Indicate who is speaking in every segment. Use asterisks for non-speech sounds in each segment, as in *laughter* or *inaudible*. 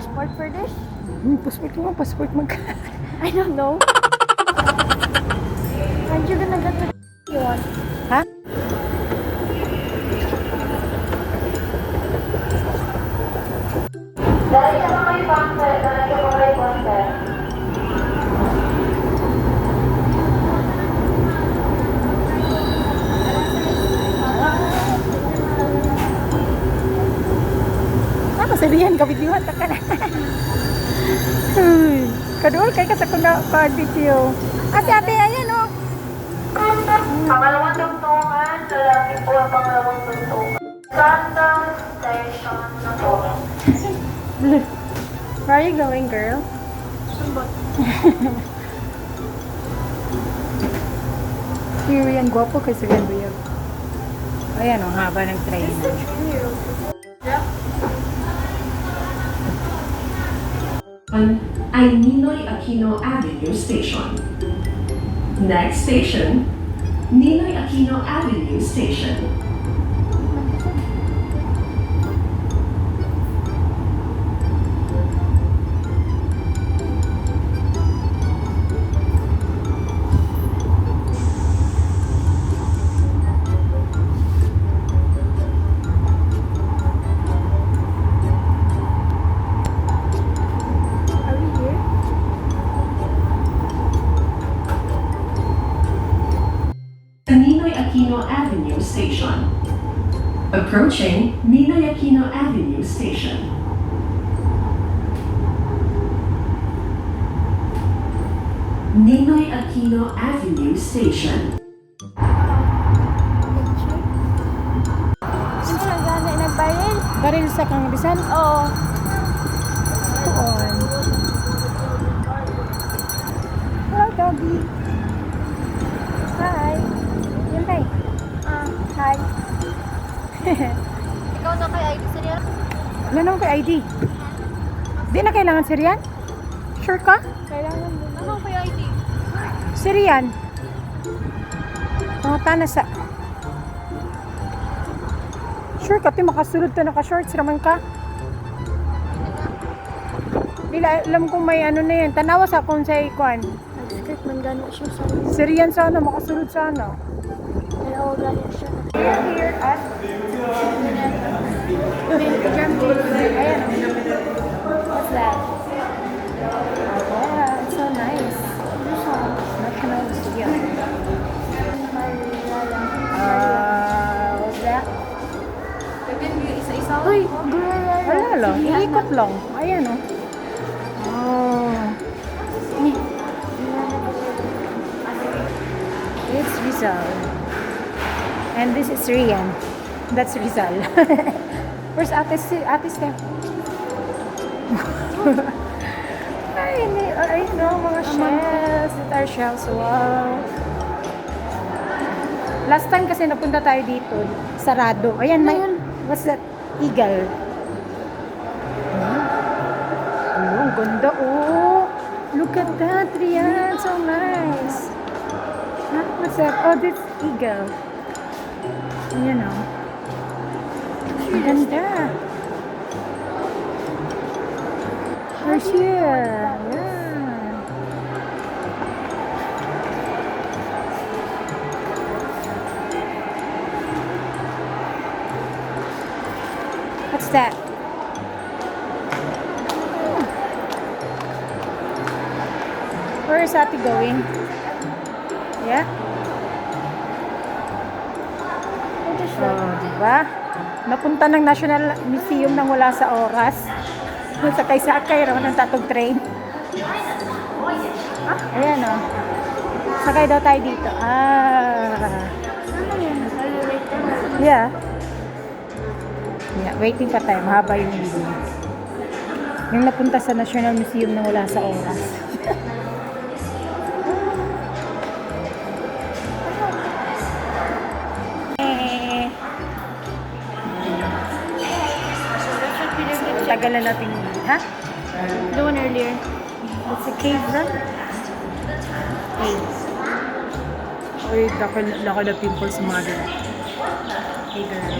Speaker 1: passport for this?
Speaker 2: Hmm, passport mo, passport mag... *laughs*
Speaker 1: I don't know. Aren't you gonna get the *laughs* you want?
Speaker 2: ha?
Speaker 3: Dahil sa Sa
Speaker 2: riyan, kabitiwan ta ka na. Uy, kadul kay ka sa kuna ka-video. Ate, ate, ayan oh.
Speaker 3: Pangalawang tugtungan, lalaki po ang pangalawang tugtungan. Countdown, station na po.
Speaker 2: Where are you going, girl? *laughs* Here yan, gwapo kay sa Ganduyag. Ayan oh, haba ng train.
Speaker 4: Ay Ninoy Aquino Avenue Station. Next station, Ninoy Aquino Avenue Station. Aquino Avenue Station. Approaching Ninoy Aquino Avenue Station. Ninoy Aquino Avenue Station.
Speaker 1: Sino na gana nagbaril?
Speaker 2: Baril sa kang bisan?
Speaker 1: Oo.
Speaker 2: Tuon. Hello, doggy.
Speaker 1: Hi. Ikaw na kay ID niya?
Speaker 2: Ano naman kay ID? Di na kailangan si Rian? Sure ka?
Speaker 1: Kailangan mo. Ano kay ID?
Speaker 2: Si Rian? Mga tana sa... Sure ka, ti makasulod ka naka-shorts raman ka? Dila, alam ko may ano na yan. Tanawa sa akong sa ikuan.
Speaker 1: Nag-skirt man gano'n siya sa
Speaker 2: Si Rian sana, makasulod sana.
Speaker 1: Hello, gano'n siya.
Speaker 2: Here, here at... Ayan.
Speaker 1: What's that?
Speaker 2: Yeah, it's so nice. National Museum. Ah, what's that?
Speaker 1: Uy, girl.
Speaker 2: Wala lang. Iikot lang. Ayan o. Oh. It's Rizal. And this is Rian. That's Rizal. *laughs* Where's Ate, Si- Ate Steph? ay, hindi. Ay, no, mga shells. These are shells. Wow. Last time kasi napunta tayo dito. Sarado. Ayan, may... What's that? Eagle. Oh, ang ganda. Oh, look at that, Rian. So nice. Huh? What's that? Oh, this eagle. Ayan oh. Ang ganda. We're here. Yeah. What's that? Hmm. Where is Ate going? Yeah? Oh, di ba? Napunta ng National Museum nang wala sa oras. *laughs* Sakay-sakay raw ng tatong train. Ah, ayan oh. Sakay daw tayo dito. Ah. Yeah. Yeah, waiting pa tayo. Mahaba yung video. Yung napunta sa National Museum nang wala sa oras. Tagal na natin. Ha?
Speaker 1: The one earlier.
Speaker 2: It's a cave na? Cave. Uy, laki, laki na pimples sa mga ganun. Hey girl.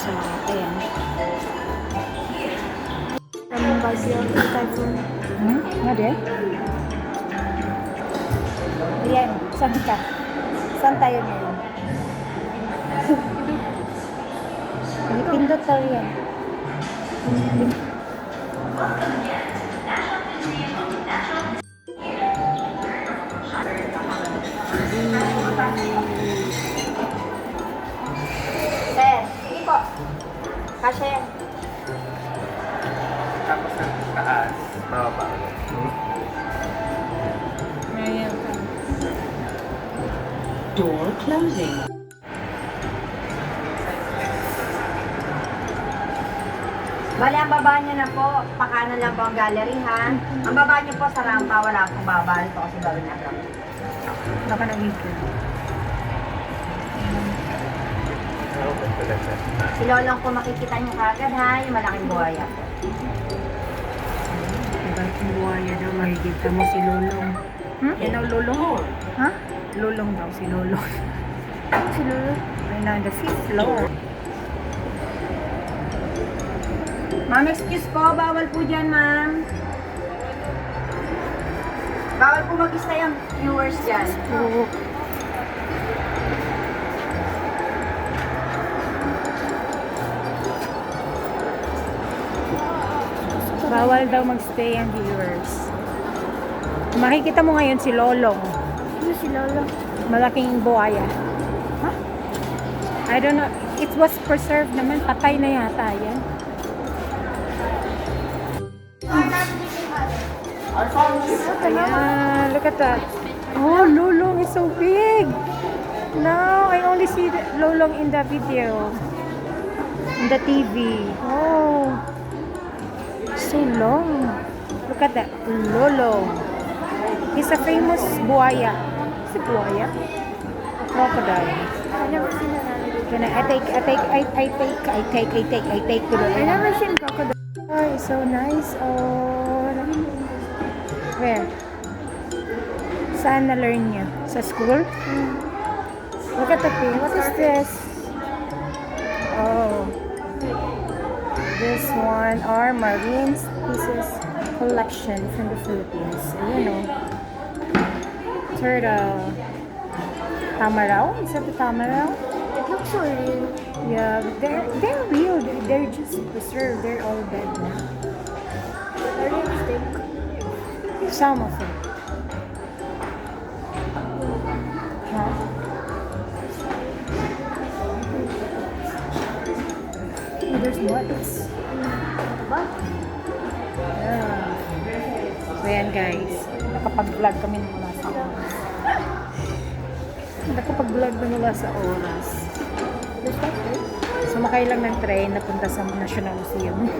Speaker 2: So, ayan.
Speaker 1: Baguio, typhoon.
Speaker 2: Hmm? Nga din? Rian, saan ka? Saan tayo ngayon? *laughs* Pindot tayo yan.
Speaker 3: Sir, sige po. Kasi,
Speaker 5: Tapos sa taas, bababa.
Speaker 4: Door closing.
Speaker 6: Bali, ang baba niyo na po, pakanan lang po ang gallery, ha? Ang baba niyo po sa rampa, wala pong babalik po kasi gawin na lang.
Speaker 2: Baka nag-weekend.
Speaker 6: Si Lolong po makikita niyo kagad, ha? Yung malaking buhaya.
Speaker 2: Ang buhaya daw, makikita mo si Lulong. Hmm? Yan ang Lulong? Ha? Lulong daw, si Lulong. si Lulong? Ay, na, the fifth
Speaker 6: Ma'am, excuse po, bawal po dyan, ma'am. Bawal po mag-stay ang viewers dyan.
Speaker 2: Oo. Bawal daw magstay ang viewers. Makikita mo ngayon si Lolong.
Speaker 1: Ano si Lolo?
Speaker 2: Malaking buhaya. Huh? I don't know. It was preserved naman. Patay na yata yan. At that. Oh, Lolong is so big. No, I only see the Lolong in the video. In the TV. Oh. So long. Look at that. Lolong. He's a famous buaya. Is it buaya? Crocodile.
Speaker 1: I never seen another.
Speaker 2: Can I, I take, I take, I, I take, I take, I take, I take
Speaker 1: I never seen crocodile.
Speaker 2: Oh, it's so nice. Oh, Saan na-learn niya? Sa school? Look at the pin. What is this? Oh. This one are marine species collection from the Philippines. Ayan o. Oh. Turtle. Tamaraw? Is that the tamaraw?
Speaker 1: It looks so real.
Speaker 2: Yeah, but they're they're real. They're, just preserved. They're all dead now.
Speaker 1: Are they extinct?
Speaker 2: Some of them. There's nuts.
Speaker 1: Ba?
Speaker 2: Yeah. So guys. Nakapag-vlog kami ng mula sa oras. Nakapag-vlog na mula sa oras.
Speaker 1: There?
Speaker 2: Sumakay lang ng train napunta sa National Museum. *laughs*